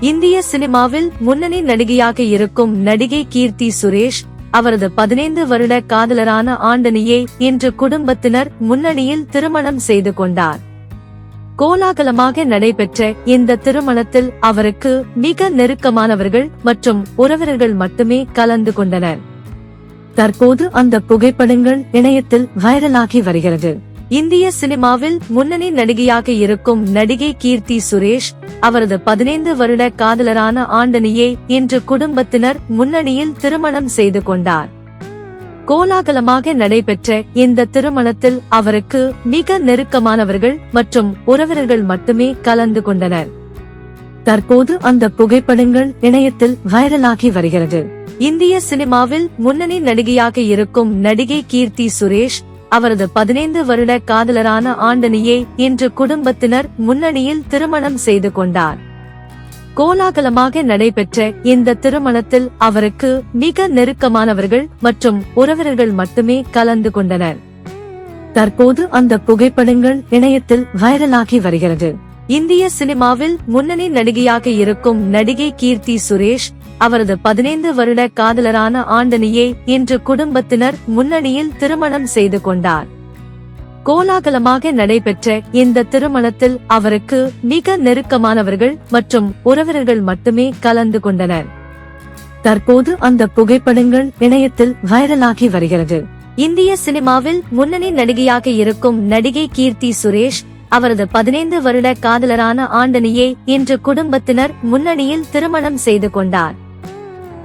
இந்திய சினிமாவில் முன்னணி நடிகையாக இருக்கும் நடிகை கீர்த்தி சுரேஷ் அவரது பதினைந்து வருட காதலரான ஆண்டனியை இன்று குடும்பத்தினர் முன்னணியில் திருமணம் செய்து கொண்டார். கோலாகலமாக நடைபெற்ற இந்த திருமணத்தில் அவருக்கு மிக நெருக்கமானவர்கள் மற்றும் உறவினர்கள் மட்டுமே கலந்து கொண்டனர். தற்போது அந்த புகைப்படங்கள் இணையத்தில் வைரலாகி வருகிறது. இந்திய சினிமாவில் முன்னணி நடிகையாக இருக்கும் நடிகை கீர்த்தி சுரேஷ் அவரது பதினைந்து வருட காதலரான ஆண்டனியை இன்று குடும்பத்தினர் முன்னணியில் திருமணம் செய்து கொண்டார். கோலாகலமாக நடைபெற்ற இந்த திருமணத்தில் அவருக்கு மிக நெருக்கமானவர்கள் மற்றும் உறவினர்கள் மட்டுமே கலந்து கொண்டனர். தற்போது அந்த புகைப்படங்கள் இணையத்தில் வைரலாகி வருகிறது. இந்திய சினிமாவில் முன்னணி நடிகையாக இருக்கும் நடிகை கீர்த்தி சுரேஷ் அவரது பதினைந்து வருட காதலரான ஆண்டனியை இன்று குடும்பத்தினர் முன்னணியில் திருமணம் செய்து கொண்டார். கோலாகலமாக நடைபெற்ற இந்த திருமணத்தில் அவருக்கு மிக நெருக்கமானவர்கள் மற்றும் உறவினர்கள் மட்டுமே கலந்து கொண்டனர். தற்போது அந்த புகைப்படங்கள் இணையத்தில் வைரலாகி வருகிறது. இந்திய சினிமாவில் முன்னணி நடிகையாக இருக்கும் நடிகை கீர்த்தி சுரேஷ் அவரது பதினைந்து வருட காதலரான ஆண்டனியை இன்று குடும்பத்தினர் முன்னணியில் திருமணம் செய்து கொண்டார். கோலாகலமாக நடைபெற்ற இந்த திருமணத்தில் அவருக்கு மிக நெருக்கமானவர்கள் மற்றும் உறவினர்கள் மட்டுமே கலந்து கொண்டனர். தற்போது அந்த புகைப்படங்கள் இணையத்தில் வைரலாகி வருகிறது. இந்திய சினிமாவில் முன்னணி நடிகையாக இருக்கும் நடிகை கீர்த்தி சுரேஷ் அவரது பதினைந்து வருட காதலரான ஆண்டனியை இன்று குடும்பத்தினர் முன்னணியில் திருமணம் செய்து கொண்டார்.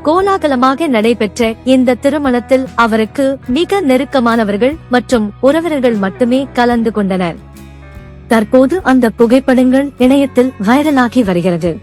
கோலாகலமாக நடைபெற்ற இந்த திருமணத்தில் அவருக்கு மிக நெருக்கமானவர்கள் மற்றும் உறவினர்கள் மட்டுமே கலந்து கொண்டனர். தற்போது அந்த புகைப்படங்கள் இணையத்தில் வைரலாகி வருகிறது.